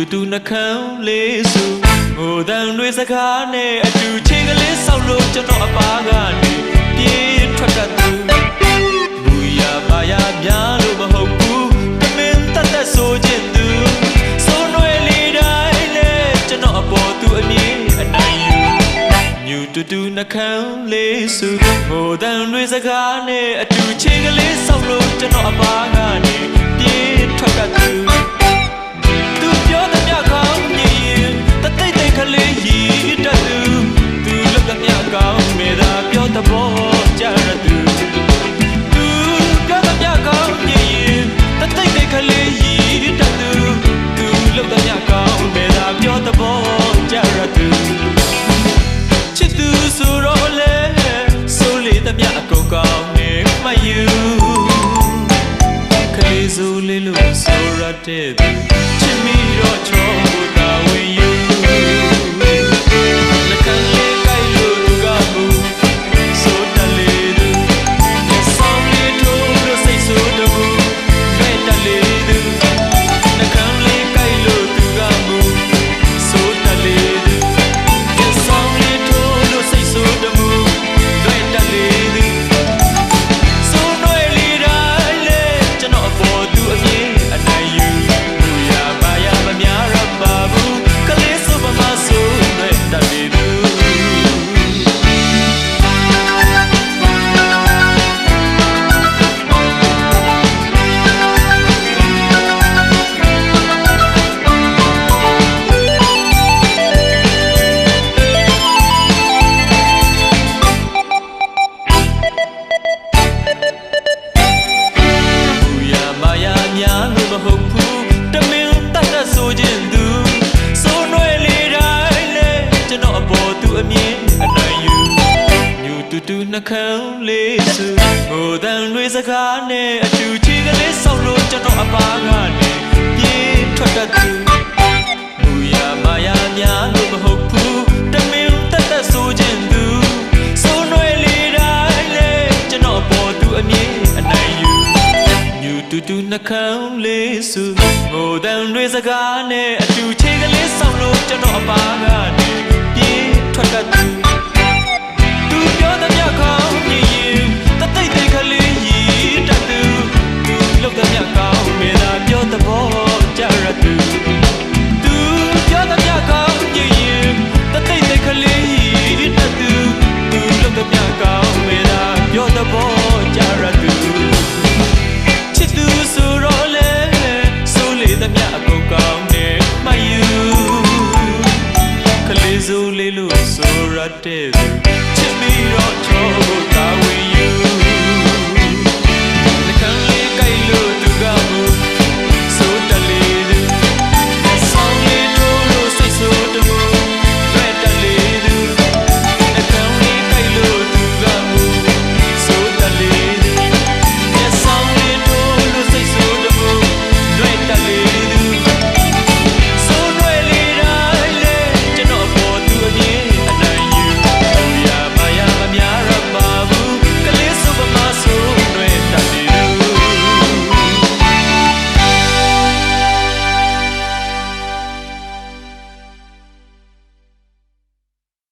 တူတူနှခမ်းလေးစုဟိုတန်တွေစကားနဲ့အတူချင်းကလေးဆောက်လို့ကျွန်တော်အပါကနေပြေးထွက်တတ်သူဘူရပါရများ တူနှခမ်းလေးစုဟိုတန်တွေစကားနဲ့အတူခြေကလေးဆောက်လို့ကျွန်တော်အပါကနေပြေးထွက်ကတူ did. နှခမ်းလေးစုငိုတန်လွေစကားနဲ့အတူချီကလေးဆောက်လို့ကျွန်တော်အပါကနေပြေးထွက်တတ်သူမူရမာယာများလို့မဟုတ်ဘူးတမင်တသက်ဆိုခြင်းသူဆိုးနွယ်လေးတိုင်းလေကျွန်တော်ပေါ်သူအမြင်အနိုင်ယူညူတူတူနှခမ်းလေးစုငိုတန်လွေစကားနဲ့အတူချီကလေးဆောက်လို့ကျွန်တော်အပါကနေပြေးထွက်တတ်သူ What is?